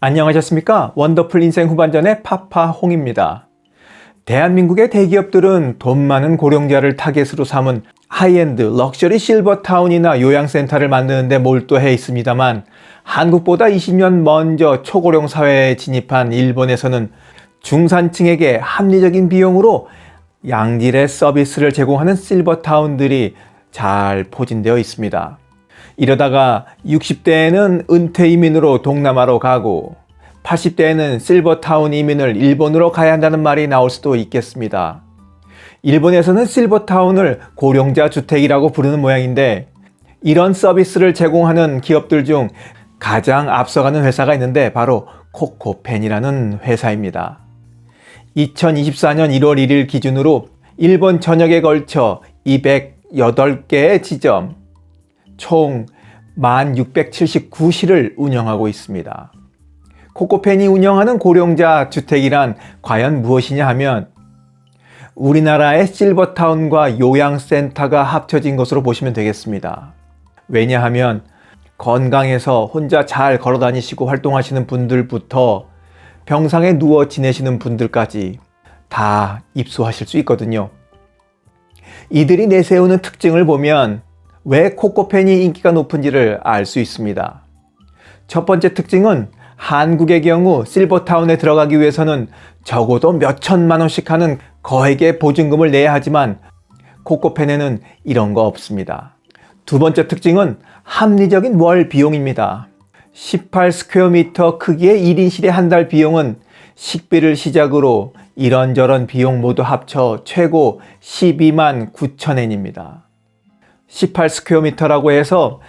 안녕하셨습니까? 원더풀 인생 후반전의 파파 홍입니다. 대한민국의 대기업들은 돈 많은 고령자를 타겟으로 삼은 하이엔드 럭셔리 실버타운이나 요양센터를 만드는데 몰두해 있습니다만 한국보다 20년 먼저 초고령 사회에 진입한 일본에서는 중산층에게 합리적인 비용으로 양질의 서비스를 제공하는 실버타운들이 잘 포진되어 있습니다. 이러다가 60대에는 은퇴 이민으로 동남아로 가고 80대에는 실버타운 이민을 일본으로 가야 한다는 말이 나올 수도 있겠습니다. 일본에서는 실버타운을 고령자 주택이라고 부르는 모양인데 이런 서비스를 제공하는 기업들 중 가장 앞서가는 회사가 있는데 바로 코코펜이라는 회사입니다. 2024년 1월 1일 기준으로 일본 전역에 걸쳐 208개의 지점, 총 1679시를 운영하고 있습니다. 코코펜이 운영하는 고령자 주택이란 과연 무엇이냐 하면 우리나라의 실버타운과 요양센터가 합쳐진 것으로 보시면 되겠습니다. 왜냐하면 건강해서 혼자 잘 걸어 다니시고 활동하시는 분들부터 병상에 누워 지내시는 분들까지 다 입소하실 수 있거든요. 이들이 내세우는 특징을 보면 왜 코코펜이 인기가 높은지를 알 수 있습니다. 첫 번째 특징은 한국의 경우 실버타운에 들어가기 위해서는 적어도 몇 천만 원씩 하는 거액의 보증금을 내야 하지만 코코펜에는 이런 거 없습니다. 두 번째 특징은 합리적인 월 비용입니다. 18스퀘어미터 크기의 1인실의 한 달 비용은 식비를 시작으로 이런저런 비용 모두 합쳐 최고 12만 9천엔입니다. 18스퀘어미터라고 해서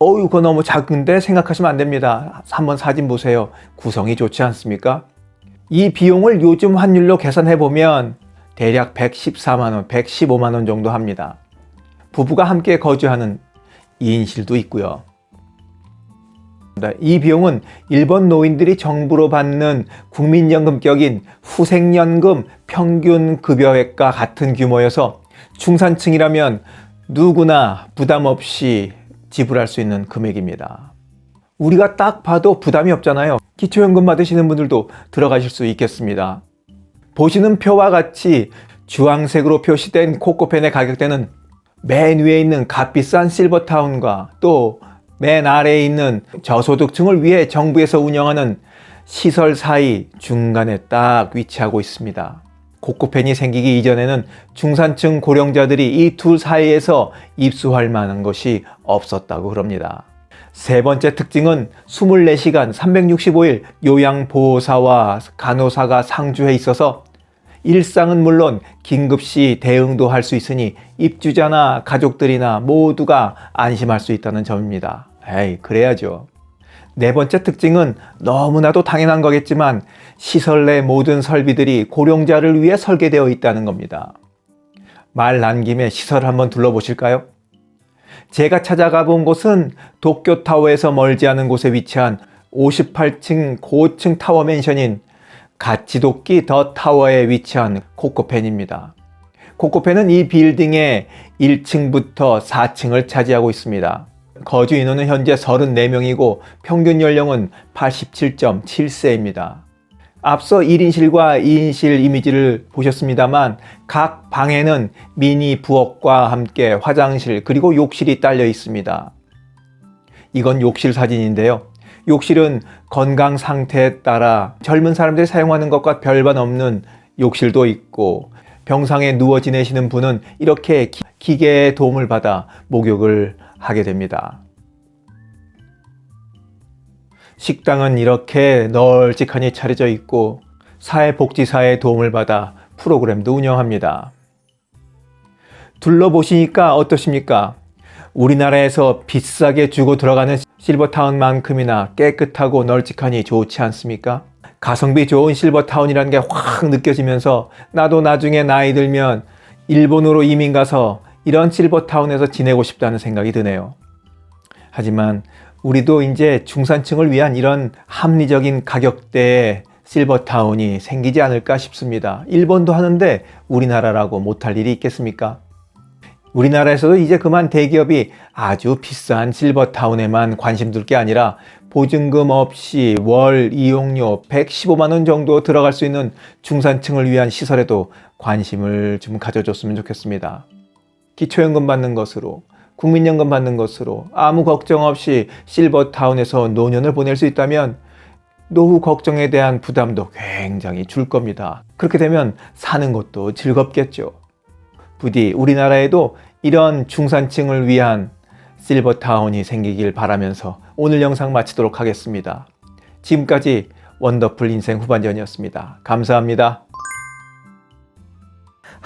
어유 그거 너무 작은데 생각하시면 안 됩니다. 한번 사진 보세요. 구성이 좋지 않습니까? 이 비용을 요즘 환율로 계산해 보면 대략 114만 원, 115만 원 정도 합니다. 부부가 함께 거주하는 2인실도 있고요. 이 비용은 일본 노인들이 정부로 받는 국민연금격인 후생연금 평균 급여액과 같은 규모여서 중산층이라면 누구나 부담 없이 지불할 수 있는 금액입니다. 우리가 딱 봐도 부담이 없잖아요. 기초연금 받으시는 분들도 들어가실 수 있겠습니다. 보시는 표와 같이 주황색으로 표시된 코코펜의 가격대는 맨 위에 있는 값비싼 실버타운과 또 맨 아래에 있는 저소득층을 위해 정부에서 운영하는 시설 사이 중간에 딱 위치하고 있습니다. 코코펜이 생기기 이전에는 중산층 고령자들이 이둘 사이에서 입수할 만한 것이 없었다고 그럽니다. 세 번째 특징은 24시간 365일 요양보호사와 간호사가 상주해 있어서 일상은 물론 긴급시 대응도 할 수 있으니 입주자나 가족들이나 모두가 안심할 수 있다는 점입니다. 에이, 그래야죠. 네 번째 특징은 너무나도 당연한 거겠지만 시설 내 모든 설비들이 고령자를 위해 설계되어 있다는 겁니다. 말 난 김에 시설을 한번 둘러보실까요? 제가 찾아가 본 곳은 도쿄타워에서 멀지 않은 곳에 위치한 58층 고층 타워 맨션인 가치도끼 더 타워에 위치한 코코펜입니다. 코코펜은 이 빌딩의 1층부터 4층을 차지하고 있습니다. 거주 인원은 현재 34명이고 평균 연령은 87.7세입니다. 앞서 1인실과 2인실 이미지를 보셨습니다만 각 방에는 미니 부엌과 함께 화장실 그리고 욕실이 딸려 있습니다. 이건 욕실 사진인데요. 욕실은 건강 상태에 따라 젊은 사람들이 사용하는 것과 별반 없는 욕실도 있고 병상에 누워 지내시는 분은 이렇게 기계의 도움을 받아 목욕을 하게 됩니다. 식당은 이렇게 널찍하니 차려져 있고 사회복지사의 도움을 받아 프로그램도 운영합니다. 둘러보시니까 어떠십니까? 우리나라에서 비싸게 주고 들어가는 실버타운만큼이나 깨끗하고 널찍하니 좋지 않습니까? 가성비 좋은 실버타운이라는 게 확 느껴지면서 나도 나중에 나이 들면 일본으로 이민 가서 이런 실버타운에서 지내고 싶다는 생각이 드네요. 하지만 우리도 이제 중산층을 위한 이런 합리적인 가격대의 실버타운이 생기지 않을까 싶습니다. 일본도 하는데 우리나라라고 못할 일이 있겠습니까? 우리나라에서도 이제 그만 대기업이 아주 비싼 실버타운에만 관심 둘 게 아니라 보증금 없이 월 이용료 115만 원 정도 들어갈 수 있는 중산층을 위한 시설에도 관심을 좀 가져줬으면 좋겠습니다. 기초연금 받는 것으로 국민연금 받는 것으로 아무 걱정 없이 실버타운에서 노년을 보낼 수 있다면 노후 걱정에 대한 부담도 굉장히 줄 겁니다. 그렇게 되면 사는 것도 즐겁겠죠. 부디 우리나라에도 이런 중산층을 위한 실버타운이 생기길 바라면서 오늘 영상 마치도록 하겠습니다. 지금까지 원더풀 인생 후반전이었습니다. 감사합니다.